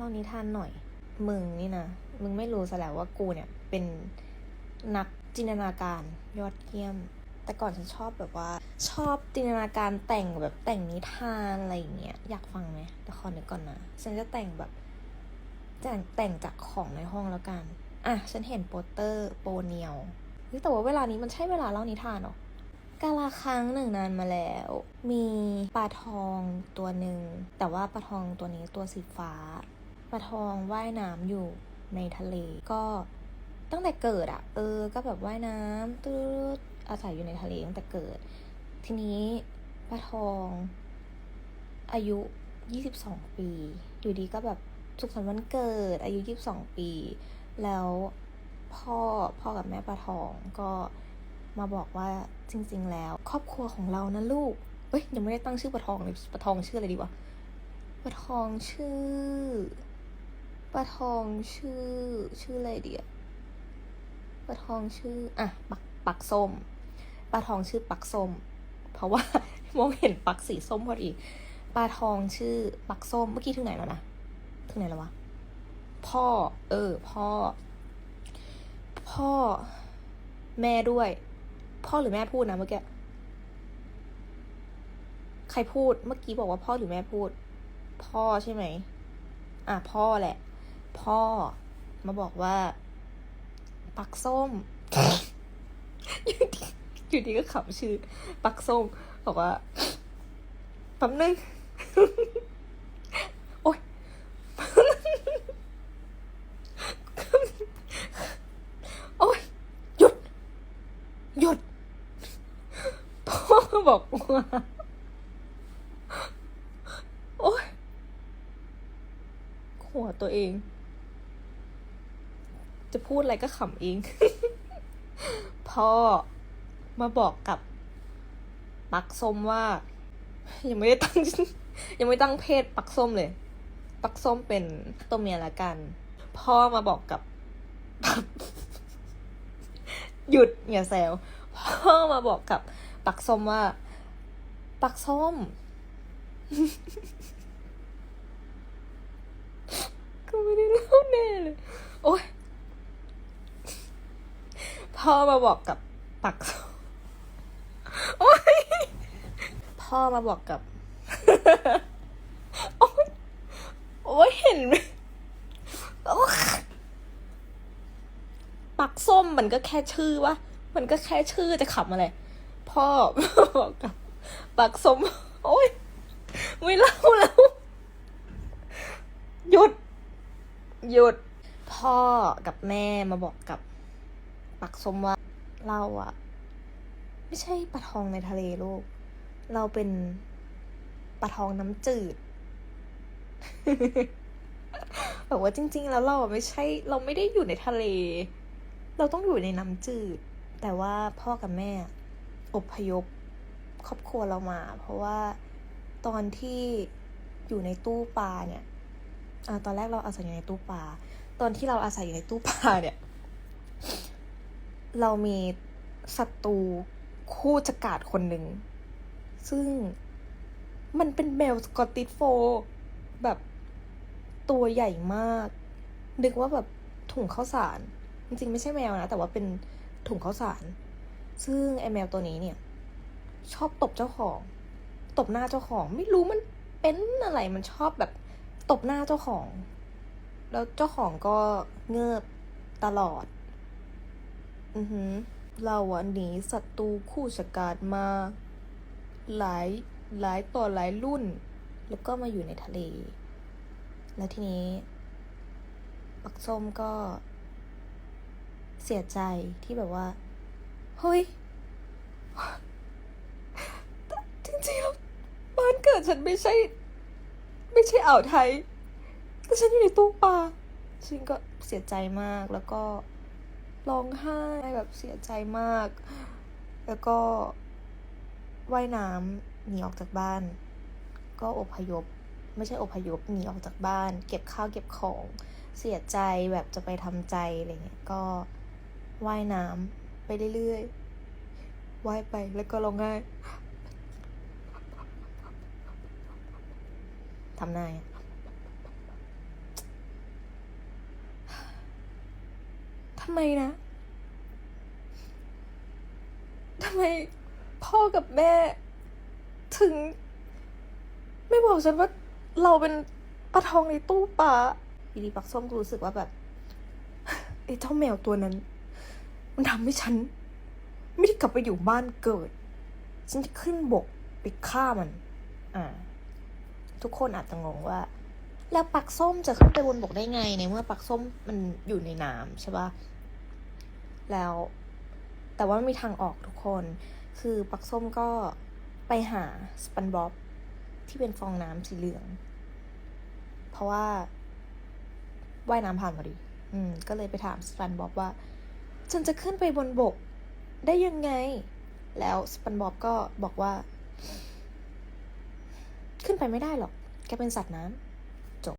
เล่านิทานหน่อย มึงนี่นะ มึงไม่รู้ซะแล้วว่ากูเนี่ย เป็นนักจินตนาการยอดเยี่ยม แต่ก่อนฉันชอบแบบว่า ชอบจินตนาการแต่งแบบแต่งนิทานอะไรอย่างเงี้ย อยากฟังไหมแต่ขอนึกก่อนนะ ฉันจะแต่งแบบแต่งแต่งจากของในห้องแล้วกัน อะ ฉันเห็นโปสเตอร์โปเนียวเฮ้ยแต่ว่าเวลานี้มันใช่เวลาเล่านิทานหรอกาลาครั้งหนึ่งนานมาแล้ว มีปลาทองตัวหนึ่ง แต่ว่าปลาทองตัวนี้ตัวสีฟ้า ปลาทองว่ายน้ำอยู่ในทะเล ก็ตั้งแต่เกิดอะเออ ก็แบบว่ายน้ำตืดอาศัยอยู่ในทะเลตั้งแต่เกิด ทีนี้ปลาทอง อายุ 22 ปี อยู่ดีก็แบบสุขสันต์วันเกิด อายุ 22 ปี แล้วพ่อพ่อกับแม่ปลาทองก็มาบอกว่าจริง ๆ แล้ว ครอบครัวของเรานะลูกเอ้ยยังไม่ได้ตั้งชื่อปลาทองเลยปลาทองชื่ออะไรดีวะปลาทองชื่อ ปลาทองชื่อชื่ออะไรเดีอะปลาทองชื่อ อะ ปักปักส้มปลาทองชื่อปักส้ม เพราะว่า มองเห็นปักสีส้มพอดีปลาทองชื่อปักส้ม เมื่อกี้ถึงไหนแล้วนะ ถึงไหนแล้ววะ พ่อ เออ พ่อ พ่อ แม่ด้วย พ่อหรือแม่พูดนะเมื่อกี้ ใครพูด เมื่อกี้บอกว่าพ่อหรือแม่พูด พ่อใช่ไหม อะ พ่อแหละ พ่อมาบอกว่า ปักส้ม อยู่ดีอยู่ดีก็ขำชื่อ ปักส้มบอกว่าแป๊บนึงโอ๊ยโอ๊ยหยุด หยุด พ่อบอกว่าโอ๊ยหัวตัวเอง จะพูดอะไรก็ขำเอง พ่อมาบอกกับปักส้มว่า ยังไม่ได้ตั้ง ยังไม่ตั้งเพศปักส้มเลย ปักส้มเป็นตัวเมียละกัน พ่อมาบอกกับ หยุดอย่าแซวพ่อมาบอกกับปักส้มว่า ปักส้มก็ไม่ได้เล่าแน่เลย โอ๊ย พ่อมาบอกกับปักส้มโอ๊ยพ่อมาบอกกับ โอ๊ยโอ๊ยเห็นไหมปักส้มมันก็แค่ชื่อวะมันก็แค่ชื่อจะขำอะไร พ่อบอกกับ ปักส้ม โอ๊ยไม่เล่าแล้ว หยุด หยุด พ่อกับแม่มาบอกกับ ปักสมว่าเราอะไม่ใช่ปลาทองในทะเลลูก เราเป็นปลาทองน้ำจืดบอกว่าจริง ๆ แล้วเราอะไม่ใช่ เราไม่ได้อยู่ในทะเล เราต้องอยู่ในน้ำจืด แต่ว่าพ่อกับแม่อพยพครอบครัวเรามา เพราะว่าตอนที่อยู่ในตู้ปลาเนี่ยอตอนแรกเราอาศัยอยู่ในตู้ปลา ตอนที่เราอาศัยอยู่ในตู้ปลาเนี่ย เรามีศัตรูคู่จักราดคนหนึ่ง ซึ่งมันเป็นแมวสกอตติชโฟร์แบบตัวใหญ่มาก นึกว่าแบบถุงข้าวสาร จริงๆ ไม่ใช่แมวนะ แต่ว่าเป็นถุงข้าวสาร ซึ่งไอแมวตัวนี้เนี่ย ชอบตบเจ้าของ ตบหน้าเจ้าของ ไม่รู้มันเป็นอะไรมันชอบแบบตบหน้าเจ้าของ แล้วเจ้าของก็เงือบตลอด อือหือเราอะหนีศัตรูคู่ชะกาดมา หลายหลายต่อหลายรุ่น แล้วก็มาอยู่ในทะเล แล้วทีนี้ ปักส้มก็ เสียใจที่แบบว่า เฮ้ย จริงๆแล้วบ้านเกิดฉันไม่ใช่ ไม่ใช่อ่าวไทย แต่ฉันอยู่ในตู้ปลาฉันก็เสียใจมากแล้วก็ ร้องไห้แบบเสียใจมาก แล้วก็ว่ายน้ำหนีออกจากบ้าน ก็อพยพ ไม่ใช่อพยพหนีออกจากบ้าน เก็บข้าวเก็บของเสียใจแบบจะไปทำใจอะไรเงี้ยก็ว่ายน้ำไปเรื่อยๆว่ายไปแล้วก็ร้องไห้ทำนายอะำไมนะทำไมพ่อกับแม่ ถึง ไม่บอกฉันว่าเราเป็นปลาทองในตู้ปลาทีนี้ปักส้มก็รู้สึกว่าแบบไอ้เจ้าแมวตัวนั้น มันทำให้ฉัน ไม่ได้กลับไปอยู่บ้านเกิด ฉันจะขึ้นบกไปฆ่ามัน อ่า ทุกคนอาจจะงงว่า แล้วปักส้มจะขึ้นไปบนบกได้ไงในเมื่อปักส้มมันอยู่ในน้ำใช่ปะ แล้ว แต่ว่ามันมีทางออกทุกคน คือปักส้มก็ไปหาสปันบ๊อบที่เป็นฟองน้ำสีเหลือง เพราะว่าว่ายน้ำผ่านพอดี อืม ก็เลยไปถามสปันบ๊อบว่า ฉันจะขึ้นไปบนบกได้ยังไง แล้วสปันบ๊อบก็บอกว่า ขึ้นไปไม่ได้หรอก แกเป็นสัตว์น้ำ